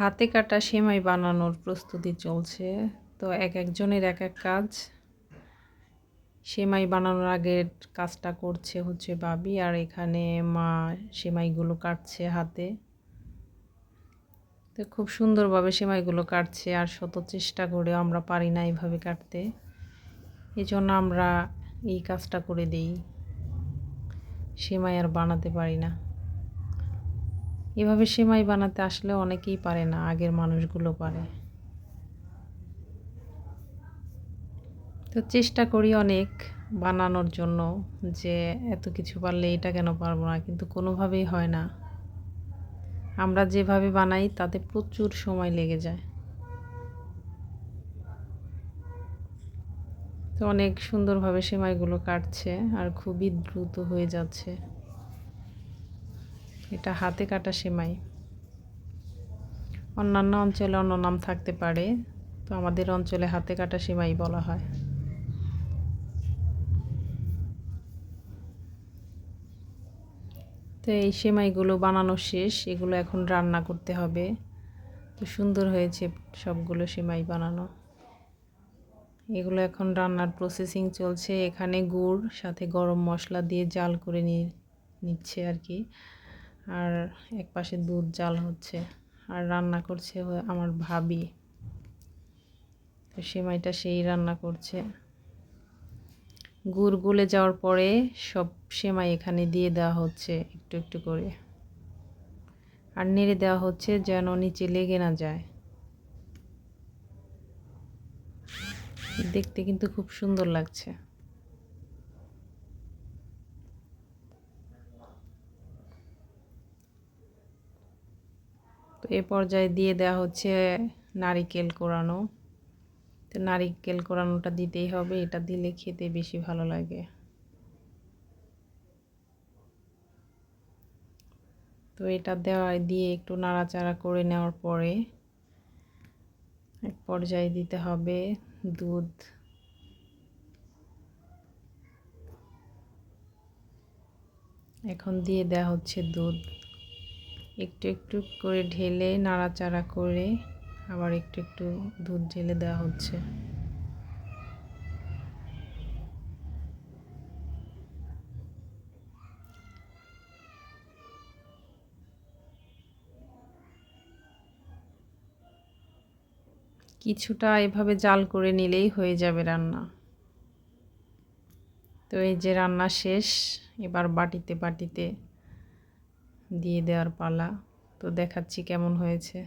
হাতে কাটা সেমাই বানানোর প্রস্তুতি চলছে। তো এক একজনের এক এক কাজ। সেমাই বানানোর আগের কাজটা করছে হচ্ছে বাবি, আর এখানে মা সেমাইগুলো কাটছে হাতে। তো খুব সুন্দরভাবে সেমাইগুলো কাটছে, আর শত চেষ্টা করেও আমরা পারি না এইভাবে কাটতে। এই জন্য আমরা এই কাজটা করে দিই। সেমাই আর বানাতে পারি না। এভাবে সেমাই বানাতে আসলে অনেকেই পারে না, আগের মানুষগুলো পারে। তো চেষ্টা করি অনেক বানানোর জন্য যে এত কিছু পারলে এটা কেন পারব না, কিন্তু কোনোভাবেই হয় না। আমরা যেভাবে বানাই, তাতে প্রচুর সময় লেগে যায়। তো অনেক সুন্দরভাবে সেমাইগুলো কাটছে আর খুবই দ্রুত হয়ে যাচ্ছে। এটা হাতে কাটা সেমাই। অন্যান্য অঞ্চলে অন্য নাম থাকতে পারে, তো আমাদের অঞ্চলে হাতে কাটা সেমাই বলা হয়। তো এই সেমাইগুলো বানানো শেষ, এগুলো এখন রান্না করতে হবে। তো সুন্দর হয়েছে সবগুলো সেমাই বানানো। এগুলো এখন রান্নার প্রসেসিং চলছে। এখানে গুড়, সাথে গরম মশলা দিয়ে জাল করে নিয়ে নিচ্ছে আর কি। আর এক পাশে দুধ জাল হচ্ছে, আর রান্না করছে আমার ভাবি। তো সেমাইটা সেই রান্না করছে। গুড় গুলে যাওয়ার পরে সব সেমাই এখানে দিয়ে দেওয়া হচ্ছে একটু একটু করে। আর নেড়ে দেওয়া হচ্ছে যেন নিচে লেগে না যায়। দেখতে কিন্তু খুব সুন্দর লাগছে। এ পর্যায়ে দিয়ে দেওয়া হচ্ছে নারিকেল কোরানো। তো নারিকেল কোরানোটা দিতেই হবে, এটা দিলে খেতে বেশি ভালো লাগে। তো এটা দেওয়া দিয়ে একটু নাড়াচাড়া করে নেওয়ার পরে এক পর্যায়ে দিতে হবে দুধ। এখন দিয়ে দেওয়া হচ্ছে দুধ। একটু একটু করে ঢেলে নাড়াচাড়া করে আবার একটু একটু দুধ ঢেলে দেওয়া হচ্ছে। কিছুটা এভাবে জাল করে নিলেই হয়ে যাবে রান্না। তো এই যে রান্না শেষ, এবার বাটিতে বাটিতে দিয়ে দেওয়ার পালা। তো দেখাচ্ছি কেমন হয়েছে।